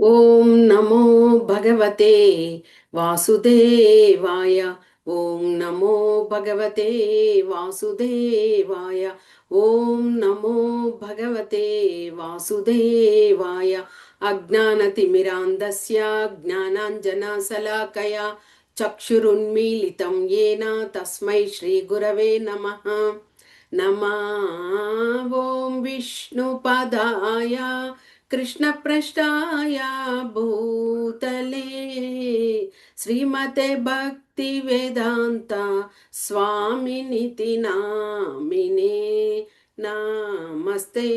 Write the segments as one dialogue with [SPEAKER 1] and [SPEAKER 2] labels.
[SPEAKER 1] ఓం నమో భగవతే వాసుదేవాయ. ఓం నమో భగవతే వాసుదేవాయ. ఓం నమో భగవతే వాసుదేవాయ. అజ్ఞానతిమిరాంధస్య జ్ఞానాంజనశలాకయ చక్షురున్మీలితం ఏన తస్మై శ్రీగురవే నమ. నమా. ఓం విష్ణుపదాయ. कृष्णप्रष्टाय भूतले श्रीमते भक्तिवेदान्ता स्वामिनिति नामिने नमस्ते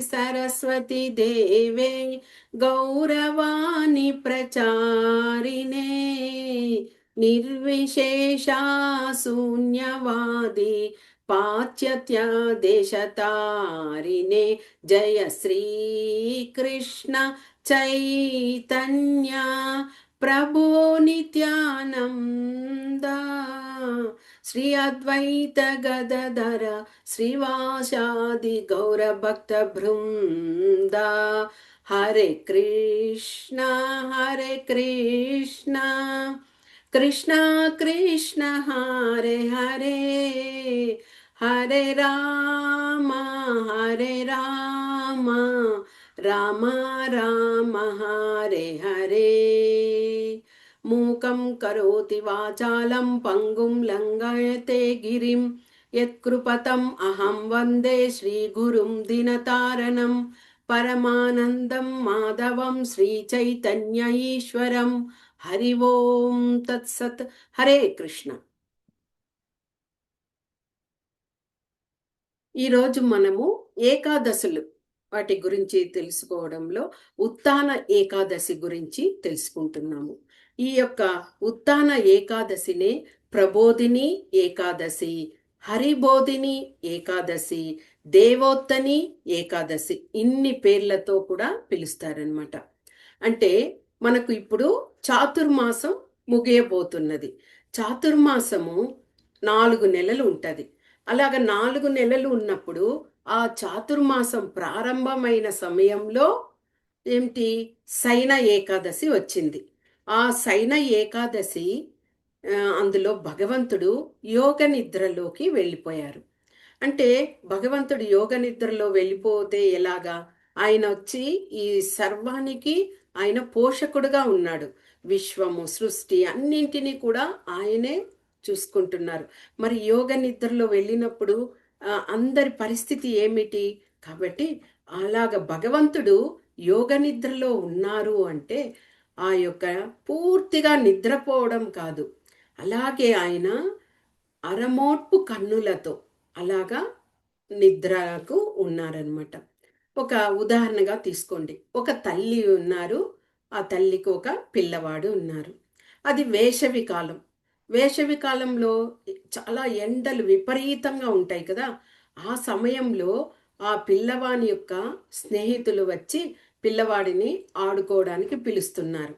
[SPEAKER 1] सरस्वती देवे गौरवाणि प्रचारिणे निर्विशेषा शून्यवादी पाच्यत्या देशतारिणे जय श्रीकृष्ण चैतन्या प्रभो नित्यानन्द। श्री अद्वैत गदधर श्रीवासादि हरे कृष्ण हरे कृष्ण। कृष्ण कृष्ण, हरे हरे। హరే రామ హరే రామ రామ రామ హరే హరే. మూకం కరోతి వాచాలం పంగుం లంఘయతే గిరిం. యత్కృపతం అహం వందే శ్రీగురుం దినతారణం. పరమానందం మాధవం శ్రీచైతన్య ఈశ్వరం. హరి ఓం తత్సత్. హరే కృష్ణ. ఈరోజు మనము ఏకాదశులు వాటి గురించి తెలుసుకోవడంలో ఉత్తాన ఏకాదశి గురించి తెలుసుకుంటున్నాము. ఈ యొక్క ఉత్తాన ఏకాదశినే ప్రబోధిని ఏకాదశి హరిబోధిని ఏకాదశి దేవోత్తని ఏకాదశి ఇన్ని పేర్లతో కూడా పిలుస్తారనమాట అంటే మనకు ఇప్పుడు చాతుర్మాసం ముగియబోతున్నది. చాతుర్మాసము నాలుగు నెలలు ఉంటుంది. అలాగ నాలుగు నెలలు ఉన్నప్పుడు ఆ చాతుర్మాసం ప్రారంభమైన సమయంలో ఏమిటి సైన ఏకాదశి వచ్చింది. ఆ సైన ఏకాదశి అందులో భగవంతుడు యోగ నిద్రలోకి వెళ్ళిపోయారు. అంటే భగవంతుడు యోగ నిద్రలో వెళ్ళిపోతే ఎలాగా? ఆయన వచ్చి ఈ సర్వానికి ఆయన పోషకుడుగా ఉన్నాడు. విశ్వము సృష్టి అన్నింటినీ కూడా ఆయనే చూసుకుంటున్నారు. మరి యోగ నిద్రలో వెళ్ళినప్పుడు అందరి పరిస్థితి ఏమిటి? కాబట్టి అలాగ భగవంతుడు యోగ నిద్రలో ఉన్నారు అంటే ఆ యొక్క పూర్తిగా నిద్రపోవడం కాదు. అలాగే ఆయన అరమోట్పు కన్నులతో అలాగా నిద్రకు ఉన్నారనమాట ఒక ఉదాహరణగా తీసుకోండి. ఒక తల్లి ఉన్నారు. ఆ తల్లికి ఒక పిల్లవాడు ఉన్నారు. అది వేసవి కాలం. వేసవి కాలంలో చాలా ఎండలు విపరీతంగా ఉంటాయి కదా. ఆ సమయంలో ఆ పిల్లవాని యొక్క స్నేహితులు వచ్చి పిల్లవాడిని ఆడుకోవడానికి పిలుస్తున్నారు.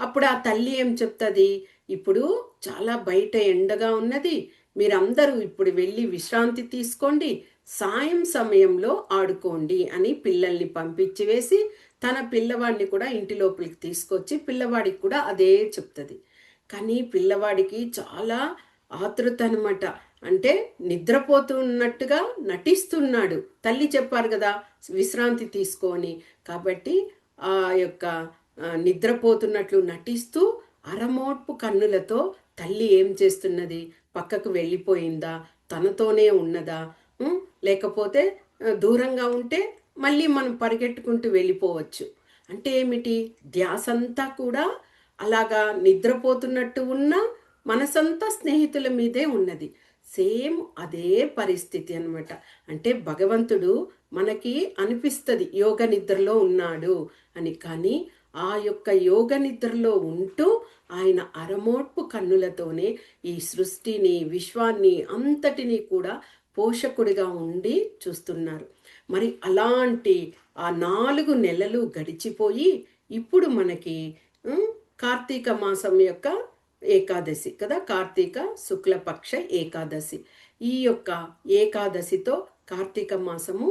[SPEAKER 1] అప్పుడు ఆ తల్లి ఏం చెప్తుంది? ఇప్పుడు చాలా బయట ఎండగా ఉన్నది. మీరందరూ ఇప్పుడు వెళ్ళి విశ్రాంతి తీసుకోండి. సాయం సమయంలో ఆడుకోండి అని పిల్లల్ని పంపించి వేసి తన పిల్లవాడిని కూడా ఇంటి లోపలికి తీసుకొచ్చి పిల్లవాడికి కూడా అదే చెప్తుంది. కానీ పిల్లవాడికి చాలా ఆతృత అనమాట అంటే నిద్రపోతున్నట్టుగా నటిస్తున్నాడు. తల్లి చెప్పారు కదా విశ్రాంతి తీసుకొని. కాబట్టి ఆ యొక్క నిద్రపోతున్నట్లు నటిస్తూ అరమోట్పు కన్నులతో తల్లి ఏం చేస్తున్నది? పక్కకు వెళ్ళిపోయిందా? తనతోనే ఉన్నదా? లేకపోతే దూరంగా ఉంటే మళ్ళీ మనం పరిగెట్టుకుంటూ వెళ్ళిపోవచ్చు. అంటే ఏమిటి? ధ్యాసంతా కూడా అలాగా నిద్రపోతున్నట్టు ఉన్న మనసంతా స్నేహితుల మీదే ఉన్నది. సేమ్ అదే పరిస్థితి అనమాట అంటే భగవంతుడు మనకి అనిపిస్తుంది యోగ నిద్రలో ఉన్నాడు అని. కానీ ఆ యొక్క యోగ నిద్రలో ఉంటూ ఆయన అరమోట్పు కన్నులతోనే ఈ సృష్టిని విశ్వాన్ని అంతటినీ కూడా పోషకుడిగా ఉండి చూస్తున్నారు. మరి అలాంటి ఆ నాలుగు నెలలు గడిచిపోయి ఇప్పుడు మనకి కార్తీక మాసం యొక్క ఏకాదశి కదా? కార్తీక శుక్లపక్ష ఏకాదశి. ఈ యొక్క ఏకాదశితో కార్తీక మాసము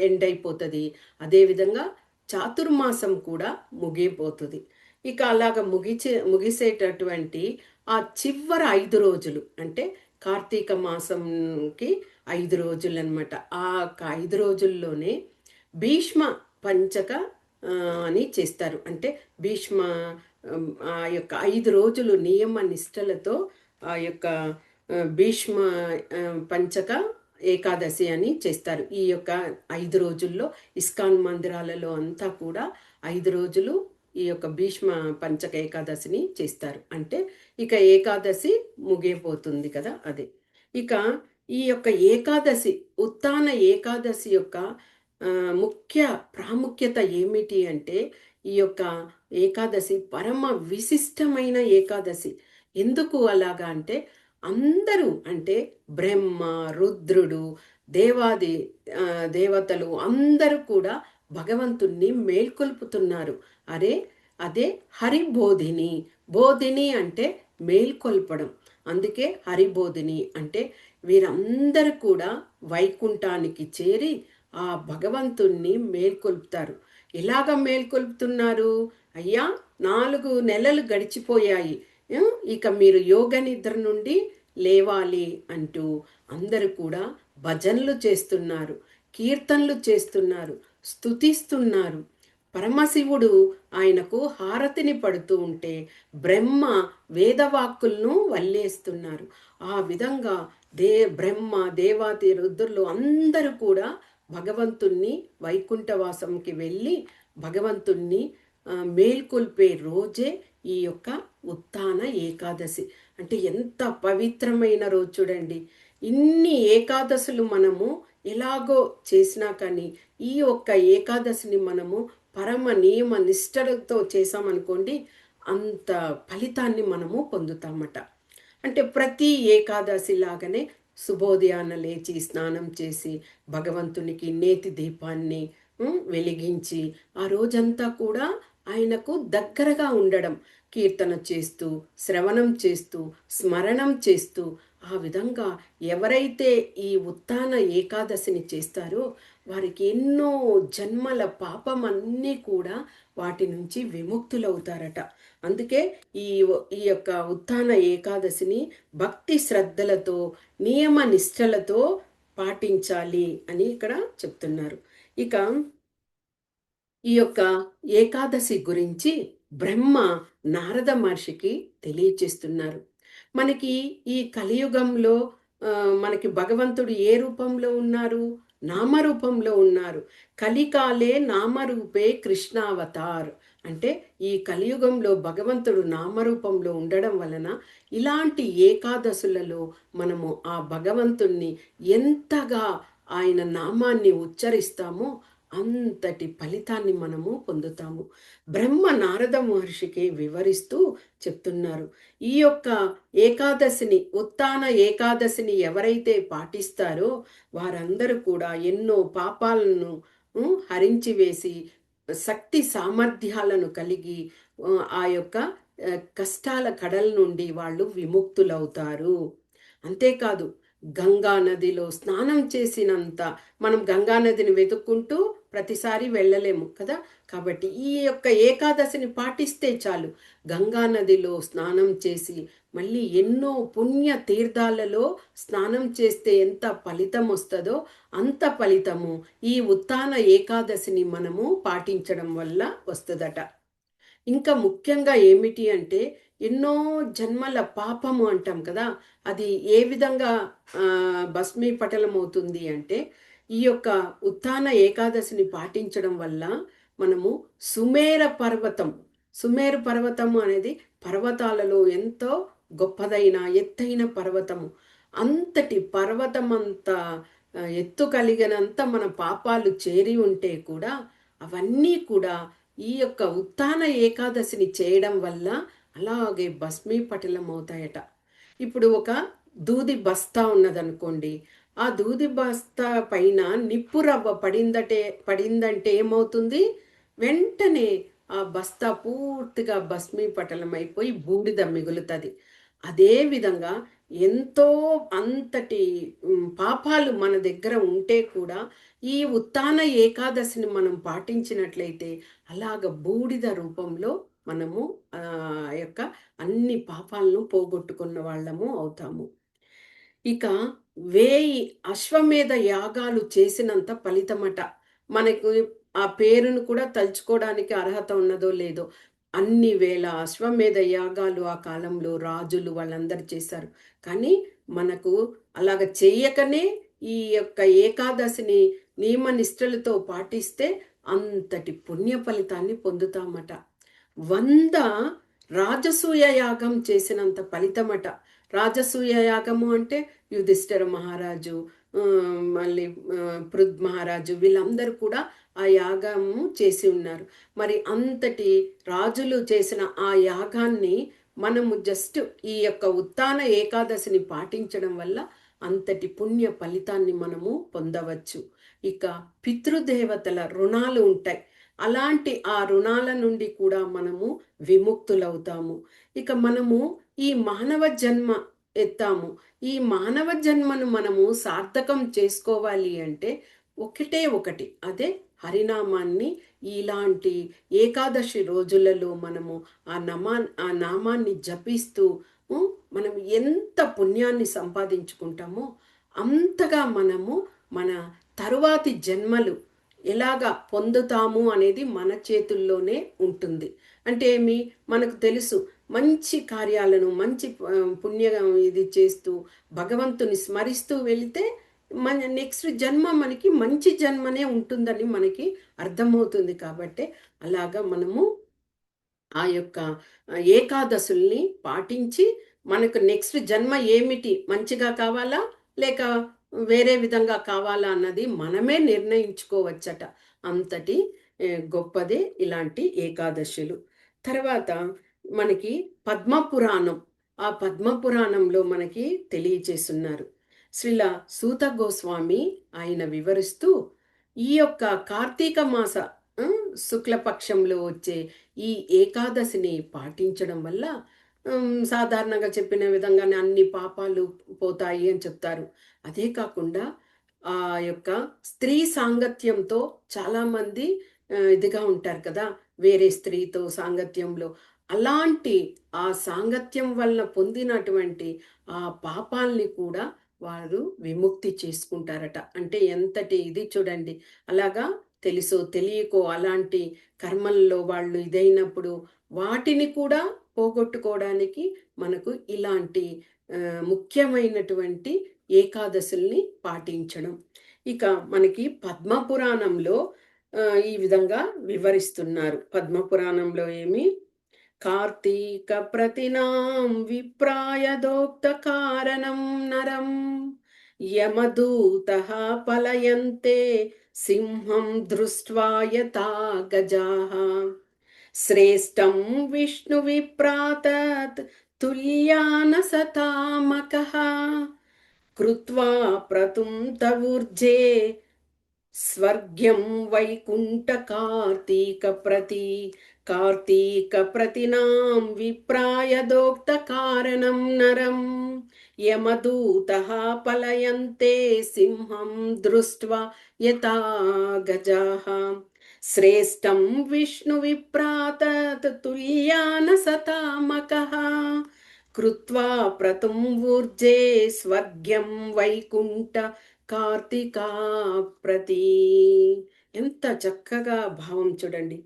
[SPEAKER 1] ఎండ్ అయిపోతుంది. అదేవిధంగా చాతుర్మాసం కూడా ముగిపోతుంది ఇక అలాగ ముగిచే ముగిసేటటువంటి ఆ చివరి ఐదు రోజులు అంటే కార్తీక మాసంకి ఐదు రోజులు అనమాట ఆ ఐదు రోజుల్లోనే భీష్మ పంచక అని చేస్తారు. అంటే భీష్మ ఆ యొక్క ఐదు రోజులు నియమ నిష్టలతో ఆ యొక్క భీష్మ పంచక ఏకాదశి అని చేస్తారు. ఈ యొక్క ఐదు రోజుల్లో ఇస్కాన్ మందిరాలలో అంతా కూడా ఐదు రోజులు ఈ యొక్క భీష్మ పంచక ఏకాదశిని చేస్తారు. అంటే ఇక ఏకాదశి ముగిపోతుంది కదా అదే. ఇక ఈ యొక్క ఏకాదశి ఉత్తాన ఏకాదశి యొక్క ముఖ్య ప్రాముఖ్యత ఏమిటి అంటే ఈ యొక్క ఏకాదశి పరమ విశిష్టమైన ఏకాదశి. ఎందుకు అలాగా అంటే అందరూ అంటే బ్రహ్మ రుద్రుడు దేవాది దేవతలు అందరూ కూడా భగవంతుణ్ణి మేల్కొల్పుతున్నారు. అరే అదే హరిబోధిని. బోధిని అంటే మేల్కొల్పడం. అందుకే హరిబోధిని అంటే వీరందరూ కూడా వైకుంఠానికి చేరి ఆ భగవంతుణ్ణి మేల్కొల్పుతారు. ఎలాగ మేల్కొల్పుతున్నారు? అయ్యా నాలుగు నెలలు గడిచిపోయాయి. ఇక మీరు యోగ నిద్ర నుండి లేవాలి అంటూ అందరూ కూడా భజనలు చేస్తున్నారు కీర్తనలు చేస్తున్నారు స్తుతిస్తున్నారు. పరమశివుడు ఆయనకు హారతిని పడుతూ ఉంటే బ్రహ్మ వేదవాక్కులను వల్లేస్తున్నారు. ఆ విధంగా దే బ్రహ్మ దేవాతి రుద్రులు అందరూ కూడా భగవంతుణ్ణి వైకుంఠవాసంకి వెళ్ళి భగవంతుణ్ణి మేల్కొల్పే రోజే ఈ యొక్క ఉత్తాన ఏకాదశి. అంటే ఎంత పవిత్రమైన రోజు చూడండి. ఇన్ని ఏకాదశులు మనము ఎలాగో చేసినా కానీ ఈ ఒక్క ఏకాదశిని మనము పరమ నియమ నిష్టలతో చేసామనుకోండి అంత ఫలితాన్ని మనము పొందుతామట. అంటే ప్రతి ఏకాదశి లాగానే శుభోదయాన లేచి స్నానం చేసి భగవంతునికి నేతి దీపాన్ని వెలిగించి ఆ రోజంతా కూడా ఆయనకు దగ్గరగా ఉండడం కీర్తన చేస్తూ శ్రవణం చేస్తూ స్మరణం చేస్తూ ఆ విధంగా ఎవరైతే ఈ ఉత్తాన ఏకాదశిని చేస్తారో వారికి ఎన్నో జన్మల పాపం అన్నీ కూడా వాటి నుంచి విముక్తులవుతారట. అందుకే ఈ ఈ యొక్క ఉత్థాన ఏకాదశిని భక్తి శ్రద్ధలతో నియమ నిష్టలతో పాటించాలి అని ఇక్కడ చెప్తున్నారు. ఇక ఈ యొక్క ఏకాదశి గురించి బ్రహ్మ నారద మహర్షికి తెలియచేస్తున్నారు. మనకి ఈ కలియుగంలో మనకి భగవంతుడు ఏ రూపంలో ఉన్నారు? నామరూపంలో ఉన్నారు. కలికాలే నామరూపే కృష్ణావతార్. అంటే ఈ కలియుగంలో భగవంతుడు నామరూపంలో ఉండడం వలన ఇలాంటి ఏకాదశులలో మనము ఆ భగవంతుణ్ణి ఎంతగా ఆయన నామాన్ని ఉచ్చరిస్తామో అంతటి ఫలితాన్ని మనము పొందుతాము. బ్రహ్మ నారద మహర్షికి వివరిస్తూ చెప్తున్నారు. ఈ యొక్క ఏకాదశిని ఉత్తాన ఏకాదశిని ఎవరైతే పాటిస్తారో వారందరూ కూడా ఎన్నో పాపాలను హరించి వేసి శక్తి సామర్థ్యాలను కలిగి ఆ, యొక్క కష్టాల కడల నుండి వాళ్ళు విముక్తులవుతారు. అంతేకాదు గంగా నదిలో స్నానం చేసినంత మనం గంగా నదిని వెతుక్కుంటూ ప్రతిసారి వెళ్ళలేము కదా? కాబట్టి ఈ యొక్క ఏకాదశిని పాటిస్తే చాలు. గంగా నదిలో స్నానం చేసి మళ్ళీ ఎన్నో పుణ్య తీర్థాలలో స్నానం చేస్తే ఎంత ఫలితం వస్తుందో అంత ఫలితము ఈ ఉత్తాన ఏకాదశిని మనము పాటించడం వల్ల వస్తుందట. ఇంకా ముఖ్యంగా ఏమిటి అంటే ఎన్నో జన్మల పాపము అంటాం కదా? అది ఏ విధంగా ఆ, భస్మీపటలం అవుతుంది అంటే ఈ యొక్క ఉత్థాన ఏకాదశిని పాటించడం వల్ల మనము సుమేర పర్వతం సుమేర పర్వతం అనేది పర్వతాలలో ఎంతో గొప్పదైన ఎత్తైన పర్వతము. అంతటి పర్వతం అంత ఎత్తు కలిగినంత మన పాపాలు చేరి ఉంటే కూడా అవన్నీ కూడా ఈ యొక్క ఉత్థాన ఏకాదశిని చేయడం వల్ల అలాగే భస్మీపటలం అవుతాయట. ఇప్పుడు ఒక దూది బస్తా ఉన్నదనుకోండి ఆ దూది బస్తా పైన నిప్పు రవ్వ పడిందటే పడిందంటే ఏమవుతుంది? వెంటనే ఆ బస్తా పూర్తిగా భస్మీపటలం అయిపోయి బూడిద మిగులుతుంది. అదే విధంగా ఎంతో అంతటి పాపాలు మన దగ్గర ఉంటే కూడా ఈ ఉత్తాన ఏకాదశిని మనం పాటించినట్లయితే అలాగ బూడిద రూపంలో మనము ఆ యొక్క అన్ని పాపాలను పోగొట్టుకున్న వాళ్ళము అవుతాము. ఇక వేయి అశ్వమేధ యాగాలు చేసినంత ఫలితమట. మనకు ఆ పేరును కూడా తలుచుకోవడానికి అర్హత ఉన్నదో లేదో. అన్ని వేల అశ్వమేధ యాగాలు ఆ కాలంలో రాజులు వాళ్ళందరూ చేశారు. కానీ మనకు అలాగ చేయకనే ఈ యొక్క ఏకాదశిని నియమ నిష్ఠలతో పాటిస్తే అంతటి పుణ్య ఫలితాన్ని పొందుతామట. వంద రాజసూయ యాగం చేసినంత ఫలితమట. రాజసూయ యాగము అంటే యుధిష్ఠర మహారాజు మళ్ళీ ఆ, పృథ్ మహారాజు వీళ్ళందరూ కూడా ఆ యాగము చేసి ఉన్నారు. మరి అంతటి రాజులు చేసిన ఆ యాగాన్ని మనము జస్ట్ ఈ యొక్క ఉత్తాన ఏకాదశిని పాటించడం వల్ల అంతటి పుణ్య ఫలితాన్ని మనము పొందవచ్చు. ఇక పితృదేవతల రుణాలు ఉంటాయి. అలాంటి ఆ రుణాల నుండి కూడా మనము విముక్తులవుతాము. ఇక మనము ఈ మానవ జన్మ ఎత్తాము. ఈ మానవ జన్మను మనము సార్థకం చేసుకోవాలి అంటే ఒకటే ఒకటి అదే హరినామాన్ని ఇలాంటి ఏకాదశి రోజులలో మనము ఆ నమా ఆ నామాన్ని జపిస్తూ మనం ఎంత పుణ్యాన్ని సంపాదించుకుంటామో అంతగా మనము మన తరువాతి జన్మలు ఎలాగా పొందుతాము అనేది మన చేతుల్లోనే ఉంటుంది. అంటే ఏమి? మనకు తెలుసు మంచి కార్యాలను మంచి పుణ్య ఇది చేస్తూ భగవంతుని స్మరిస్తూ వెళితే మన నెక్స్ట్ జన్మ మనకి మంచి జన్మనే ఉంటుందని మనకి అర్థమవుతుంది కాబట్టి అలాగా మనము ఆ యొక్క ఏకాదశుల్ని పాటించి మనకు నెక్స్ట్ జన్మ ఏమిటి మంచిగా కావాలా లేక వేరే విధంగా కావాలా అన్నది మనమే నిర్ణయించుకోవచ్చట. అంతటి గొప్పదే ఇలాంటి ఏకాదశులు. తర్వాత మనకి పద్మపురాణం ఆ పద్మపురాణంలో మనకి తెలియచేస్తున్నారు. శ్రీల సూత గోస్వామి ఆయన వివరిస్తూ ఈ యొక్క కార్తీక మాస శుక్లపక్షంలో వచ్చే ఈ ఏకాదశిని పాటించడం వల్ల సాధారణంగా చెప్పిన విధంగానే అన్ని పాపాలు పోతాయి అని చెప్తారు. అదే కాకుండా ఆ యొక్క స్త్రీ సాంగత్యంతో చాలామంది ఇదిగా ఉంటారు కదా వేరే స్త్రీతో సాంగత్యంలో. అలాంటి ఆ సాంగత్యం వలన పొందినటువంటి ఆ పాపాల్ని కూడా వారు విముక్తి చేసుకుంటారట. అంటే ఎంతటి ఇది చూడండి. అలాగా తెలుసో తెలియకో అలాంటి కర్మల్లో వాళ్ళు ఇదైనప్పుడు వాటిని కూడా పోగొట్టుకోవడానికి మనకు ఇలాంటి ముఖ్యమైనటువంటి ఏకాదశుల్ని పాటించడం. ఇక మనకి పద్మపురాణంలో ఈ విధంగా వివరిస్తున్నారు. పద్మపురాణంలో ఏమి? కార్తీక ప్రతినాం విప్రాయదోక్త కారణం నరం. యమదూత పలయంతే సింహం దృష్ట్వా యథా గజాః. శ్రేష్టం విష్ణు విప్రాతత్ తుల్యాన సతామకః. కృత్వా ప్రతుంతవూర్జే స్వర్గ్యం వైకుంఠ కార్తీక ప్రతి కార్తీక ప్రతినాం విప్రాయదోక్త కారణం నరం. యమదూత పలయంతే సింహం దృష్ట్వా యథా గజాః. శ్రేష్టం విష్ణు విప్రాతత్ తుల్యాన సతామకః. కృత్వా ప్రతుం ఊర్జే స్వర్గ్యం వైకుంఠ కార్తీకా ప్రతి. ఎంత చక్కగా భావం చూడండి.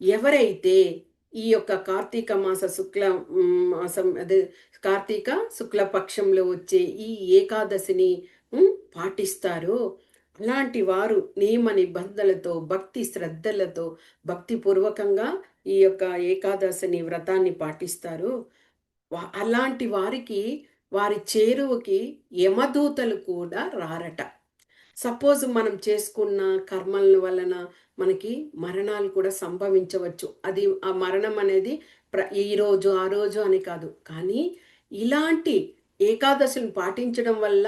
[SPEAKER 1] ఎవరైతే ఈ యొక్క కార్తీక మాస శుక్ల మాసం అదే కార్తీక శుక్ల పక్షంలో వచ్చే ఈ ఏకాదశిని పాటిస్తారో అలాంటి వారు నియమ నిబంధనలతో భక్తి శ్రద్ధలతో భక్తిపూర్వకంగా ఈ యొక్క ఏకాదశిని వ్రతాన్ని పాటిస్తారు అలాంటి వారికి వారి చేరువకి యమదూతలు కూడా రారట. సపోజ్ మనం చేసుకున్న కర్మల వలన మనకి మరణాలు కూడా సంభవించవచ్చు. అది ఆ మరణం అనేది ప్ర ఈరోజు ఆ రోజు అని కాదు. కానీ ఇలాంటి ఏకాదశిని పాటించడం వల్ల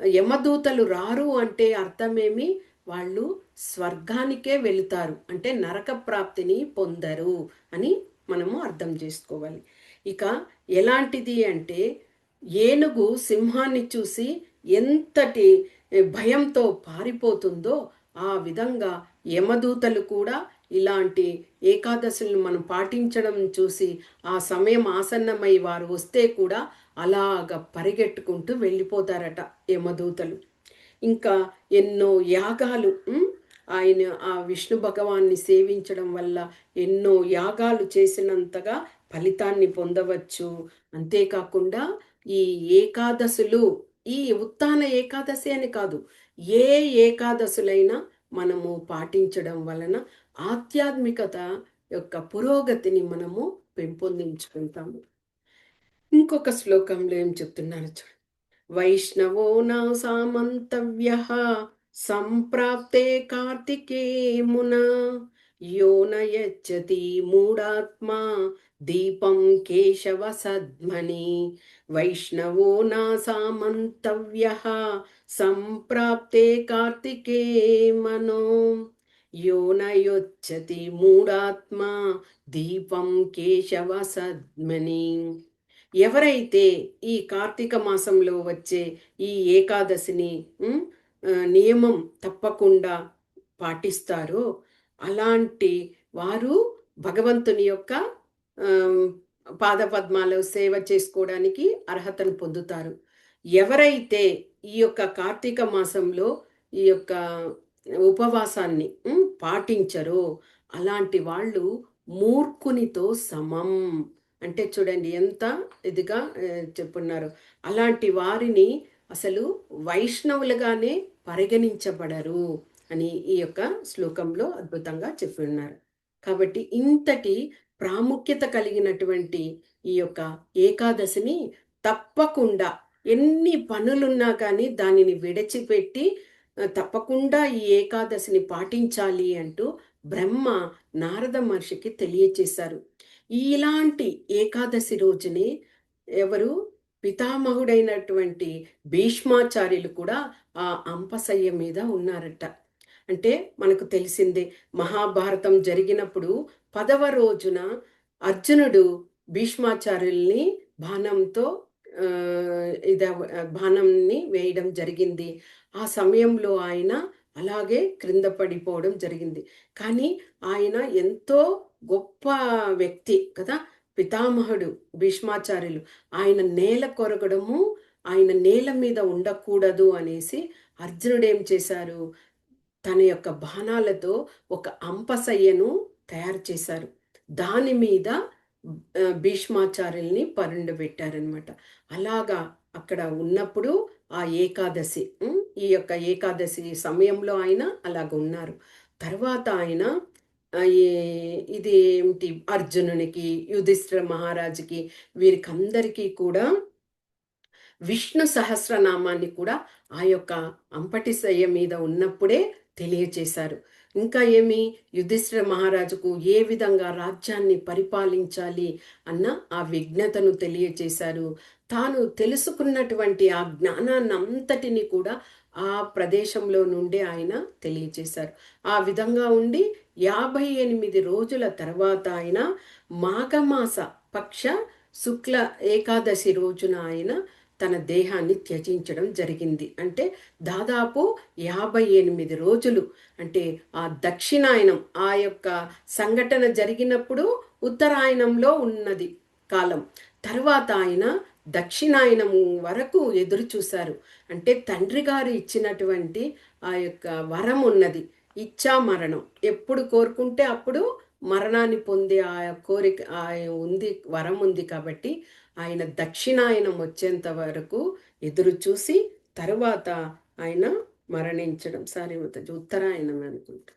[SPEAKER 1] యమదూతలు రారు అంటే అర్థమేమి? వాళ్ళు స్వర్గానికే వెళుతారు. అంటే నరక ప్రాప్తిని పొందరు అని మనము అర్థం చేసుకోవాలి. ఇక ఎలాంటిది అంటే ఏనుగు సింహాన్ని చూసి ఎంతటి భయంతో పారిపోతుందో ఆ విధంగా యమదూతలు కూడా ఇలాంటి ఏకాదశులను మనం పాటించడం చూసి ఆ సమయం ఆసన్నమై వారు వస్తే కూడా అలాగ పరిగెట్టుకుంటూ వెళ్ళిపోతారట యమదూతలు. ఇంకా ఎన్నో యాగాలు ఆయన ఆ విష్ణు భగవాన్ని సేవించడం వల్ల ఎన్నో యాగాలు చేసినంతగా ఫలితాన్ని పొందవచ్చు. అంతేకాకుండా ఈ ఏకాదశులు ఈ ఉత్తాన ఏకాదశి అని కాదు ఏ ఏకాదశులైనా మనము పాటించడం వలన ఆధ్యాత్మికత యొక్క పురోగతిని మనము పెంపొందించుకుంటాము. ఇంకొక శ్లోకంలో ఏం చెప్తున్నారు చూడండి వైష్ణవో నా సామంతవ్య సంప్రాప్తే కార్తికే మున యోన దీపం కేశవ సద్మని వైష్ణవో నా సామంతవ్య సంప్రాప్తే కార్తికే మనో. యోనయొచ్చతి మూఢాత్మా దీపం కేశవ సద్మని ఎవరైతే ఈ కార్తీక మాసంలో వచ్చే ఈ ఏకాదశిని నియమం తప్పకుండా పాటిస్తారో అలాంటి వారు భగవంతుని యొక్క పాదపద్మాలు సేవ చేసుకోవడానికి అర్హతను పొందుతారు. ఎవరైతే ఈ యొక్క కార్తీక మాసంలో ఈ యొక్క ఉపవాసాన్ని పాటించరో అలాంటి వాళ్ళు మూర్ఖునితో సమం. అంటే చూడండి ఎంత ఇదిగా చెప్పున్నారు. అలాంటి వారిని అసలు వైష్ణవులుగానే పరిగణించబడరు. అని ఈ యొక్క శ్లోకంలో అద్భుతంగా చెప్పి ఉన్నారు కాబట్టి ఇంతటి ప్రాముఖ్యత కలిగినటువంటి ఈ యొక్క ఏకాదశిని తప్పకుండా ఎన్ని పనులున్నా కానీ దానిని విడిచిపెట్టి తప్పకుండా ఈ ఏకాదశిని పాటించాలి అంటూ బ్రహ్మ నారద మహర్షికి తెలియచేశారు. ఇలాంటి ఏకాదశి రోజునే ఎవరు పితామహుడైనటువంటి భీష్మాచార్యులు కూడా ఆ అంపశయ్య మీద ఉన్నారట. అంటే మనకు తెలిసిందే మహాభారతం జరిగినప్పుడు పదవ రోజున అర్జునుడు భీష్మాచార్యుల్ని బాణంతో ఆ, బాణంని వేయడం జరిగింది. ఆ సమయంలో ఆయన అలాగే క్రింద పడిపోవడం జరిగింది. కానీ ఆయన ఎంతో గొప్ప వ్యక్తి కదా పితామహుడు భీష్మాచార్యులు. ఆయన నేల కొరగడము ఆయన నేల మీద ఉండకూడదు అనేసి అర్జునుడు ఏం చేశారు? తన యొక్క బాణాలతో ఒక అంపసయ్యను తయారు చేశారు. దాని మీద ఆ, భీష్మాచార్యుల్ని పరుండబెట్టారనమాట అలాగా అక్కడ ఉన్నప్పుడు ఆ ఏకాదశి ఈ యొక్క ఏకాదశి సమయంలో ఆయన అలాగ ఉన్నారు తర్వాత ఆయన ఈ- ఇది ఏమిటి? అర్జునునికి యుధిష్ఠిర మహారాజుకి వీరికందరికీ కూడా విష్ణు సహస్రనామాన్ని కూడా ఆ యొక్క అంపటిశయ్య మీద ఉన్నప్పుడే తెలియచేశారు. ఇంకా ఏమి? యుధిష్ఠిర మహారాజుకు ఏ విధంగా రాజ్యాన్ని పరిపాలించాలి అన్న ఆ విజ్ఞతను తెలియచేశారు. తాను తెలుసుకున్నటువంటి ఆ జ్ఞానాన్ని అంతటిని కూడా ఆ ప్రదేశంలో నుండి ఆయన తెలియచేశారు. ఆ విధంగా ఉండి యాభై ఎనిమిది రోజుల తర్వాత ఆయన మాఘమాస పక్ష శుక్ల ఏకాదశి రోజున ఆయన తన దేహాన్ని త్యజించడం జరిగింది. అంటే దాదాపు యాభై ఎనిమిది రోజులు. అంటే ఆ దక్షిణాయనం ఆ యొక్క సంఘటన జరిగినప్పుడు ఉత్తరాయణంలో ఉన్నది కాలం. తర్వాత ఆయన దక్షిణాయనం వరకు ఎదురు చూశారు. అంటే తండ్రి గారు ఇచ్చినటువంటి ఆ యొక్క వరం ఉన్నది. ఇచ్చా మరణం ఎప్పుడు కోరుకుంటే అప్పుడు మరణాన్ని పొందే ఆ కోరిక ఆ ఉంది వరం ఉంది కాబట్టి ఆయన దక్షిణాయనం వచ్చేంత వరకు ఎదురు చూసి తరువాత ఆయన మరణించడం సారీ ఉత్తరాయణం అనుకుంటా.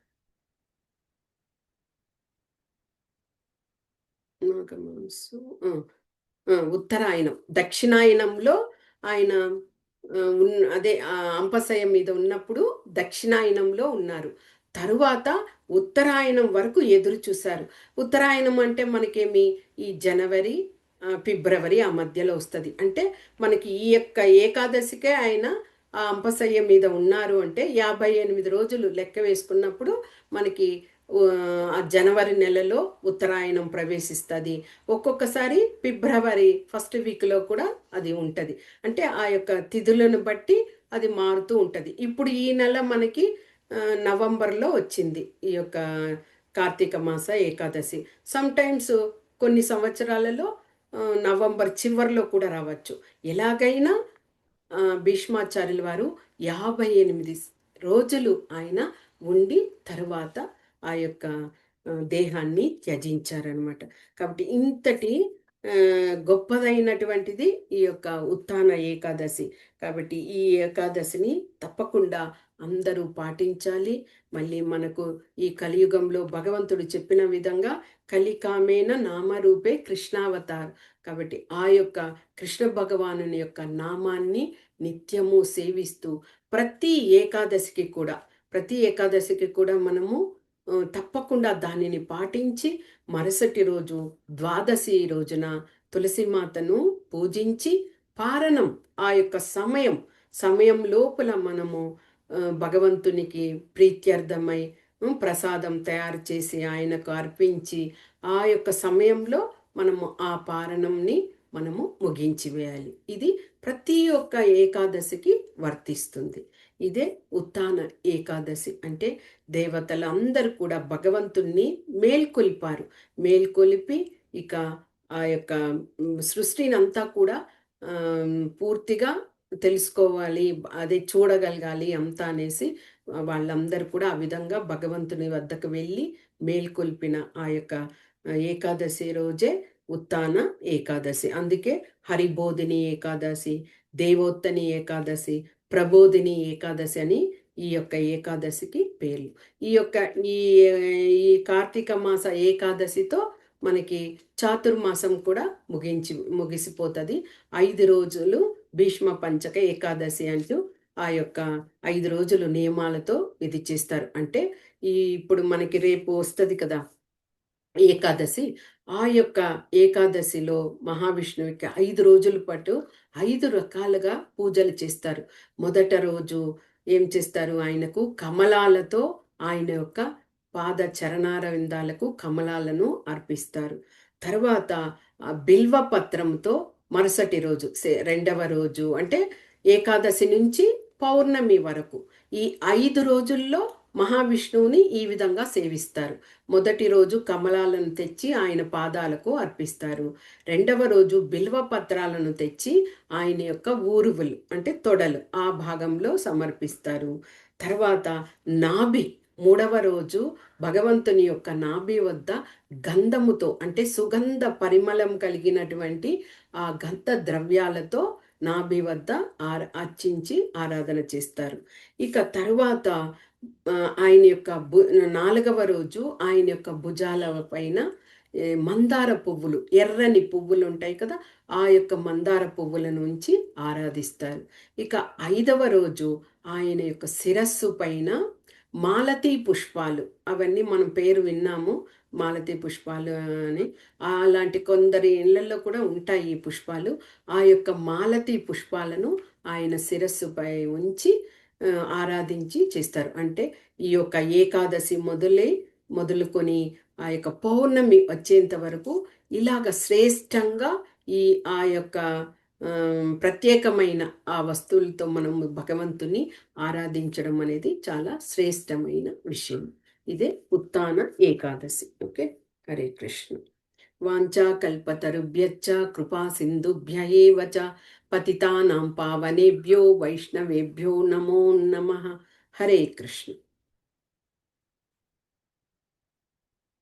[SPEAKER 1] నాకు మనసు ఉత్తరాయణం. దక్షిణాయనంలో ఆయన ఉన్ అదే ఆ అంపశయ మీద ఉన్నప్పుడు దక్షిణాయనంలో ఉన్నారు. తరువాత ఉత్తరాయణం వరకు ఎదురు చూశారు. ఉత్తరాయణం అంటే మనకేమి? ఈ జనవరి ఫిబ్రవరి ఆ మధ్యలో వస్తుంది. అంటే మనకి ఈ యొక్క ఏకాదశికే ఆయన ఆ అంపసయ్య మీద ఉన్నారు అంటే యాభై ఎనిమిది రోజులు లెక్క వేసుకున్నప్పుడు మనకి ఆ జనవరి నెలలో ఉత్తరాయణం ప్రవేశిస్తుంది. ఒక్కొక్కసారి ఫిబ్రవరి ఫస్ట్ వీక్లో కూడా అది ఉంటుంది. అంటే ఆ యొక్క తిథులను బట్టి అది మారుతూ ఉంటుంది. ఇప్పుడు ఈ నెల మనకి నవంబర్లో వచ్చింది ఈ యొక్క కార్తీక మాస ఏకాదశి. సమ్టైమ్స్ కొన్ని సంవత్సరాలలో నవంబర్ చివరిలో కూడా రావచ్చు. ఎలాగైనా భీష్మాచార్యుల వారు యాభై ఎనిమిది రోజులు ఆయన ఉండి తరువాత ఆ యొక్క దేహాన్ని త్యజించారనమాట కాబట్టి ఇంతటి గొప్పదైనటువంటిది ఈ యొక్క ఉత్థాన ఏకాదశి. కాబట్టి ఈ ఏకాదశిని తప్పకుండా అందరూ పాటించాలి. మళ్ళీ మనకు ఈ కలియుగంలో భగవంతుడు చెప్పిన విధంగా కలికామేన నామరూపే కృష్ణావతార్. కాబట్టి ఆ యొక్క కృష్ణ భగవాను యొక్క నామాన్ని నిత్యము సేవిస్తూ ప్రతి ఏకాదశికి కూడా ప్రతి ఏకాదశికి కూడా మనము తప్పకుండా దానిని పాటించి మరుసటి రోజు ద్వాదశి రోజున తులసిమాతను పూజించి పారణం ఆ యొక్క సమయం సమయం లోపల మనము భగవంతునికి ప్రీత్యర్థమై ప్రసాదం తయారు చేసి ఆయనకు అర్పించి ఆ యొక్క సమయంలో మనము ఆ పారణంని మనము ముగించి వేయాలి. ఇది ప్రతి ఒక్క ఏకాదశికి వర్తిస్తుంది. ఇదే ఉత్తాన ఏకాదశి. అంటే దేవతలందరూ కూడా భగవంతుణ్ణి మేల్కొలిపారు. మేల్కొలిపి ఇక ఆ యొక్క సృష్టిని అంతా కూడా పూర్తిగా తెలుసుకోవాలి అదే చూడగలగాలి అంతా అనేసి వాళ్ళందరూ కూడా ఆ విధంగా భగవంతుని వద్దకు వెళ్ళి మేల్కొల్పిన ఆ యొక్క ఏకాదశి రోజే ఉత్తాన ఏకాదశి. అందుకే హరిబోధిని ఏకాదశి దేవోత్తని ఏకాదశి ప్రబోధిని ఏకాదశి అని ఈ యొక్క ఏకాదశికి పేర్లు. ఈ యొక్క ఈ ఈ కార్తీక మాస ఏకాదశితో మనకి చాతుర్మాసం కూడా ముగించి ముగిసిపోతుంది. ఐదు రోజులు భీష్మ పంచక ఏకాదశి అంటూ ఆ యొక్క ఐదు రోజులు నియమాలతో ఇది చేస్తారు. అంటే ఈ ఇప్పుడు మనకి రేపు వస్తుంది కదా ఏకాదశి. ఆ యొక్క ఏకాదశిలో మహావిష్ణువుకి ఐదు రోజుల పాటు ఐదు రకాలుగా పూజలు చేస్తారు. మొదట రోజు ఏం చేస్తారు? ఆయనకు కమలాలతో ఆయన యొక్క పాద చరణారవిందాలకు కమలాలను అర్పిస్తారు. తర్వాత బిల్వ పత్రంతో మరుసటి రోజు రెండవ రోజు అంటే ఏకాదశి నుంచి పౌర్ణమి వరకు. ఈ ఐదు రోజుల్లో మహావిష్ణువుని ఈ విధంగా సేవిస్తారు. మొదటి రోజు కమలాలను తెచ్చి ఆయన పాదాలకు అర్పిస్తారు. రెండవ రోజు బిల్వ పత్రాలను తెచ్చి ఆయన యొక్క ఊరువులు అంటే తొడలు ఆ భాగంలో సమర్పిస్తారు. తర్వాత నాభి మూడవ రోజు భగవంతుని యొక్క నాభి వద్ద గంధముతో అంటే సుగంధ పరిమళం కలిగినటువంటి ఆ గంధ ద్రవ్యాలతో నాభి వద్ద ఆర్ అర్చించి ఆరాధన చేస్తారు. ఇక తర్వాత ఆయన యొక్క భు నాలుగవ రోజు ఆయన యొక్క భుజాల పైన మందార పువ్వులు ఎర్రని పువ్వులు ఉంటాయి కదా ఆ యొక్క మందార పువ్వుల నుంచి ఆరాధిస్తారు. ఇక ఐదవ రోజు ఆయన యొక్క శిరస్సు పైన మాలతీ పుష్పాలు అవన్నీ మనం పేరు విన్నాము మాలతీ పుష్పాలు అని. అలాంటి కొందరి ఇళ్ళలో కూడా ఉంటాయి ఈ పుష్పాలు. ఆ యొక్క మాలతీ పుష్పాలను ఆయన శిరస్సుపై ఉంచి ఆరాధించి చేస్తారు. అంటే ఈ యొక్క ఏకాదశి మొదలై మొదలుకొని ఆ యొక్క పౌర్ణమి వచ్చేంత వరకు ఇలాగ శ్రేష్టంగా ఈ ఆ యొక్క ప్రత్యేకమైన ఆ వస్తువులతో మనం భగవంతుని ఆరాధించడం అనేది చాలా శ్రేష్టమైన విషయం. ఇదే ఉత్తాన ఏకాదశి. ఓకే? హరే కృష్ణ. వాంఛా కల్పతరుభ్యచ్చ కృపా సింధుభ్య చ పతితానాం పావనేభ్యో వైష్ణవేభ్యో నమో నమ. హరే కృష్ణ.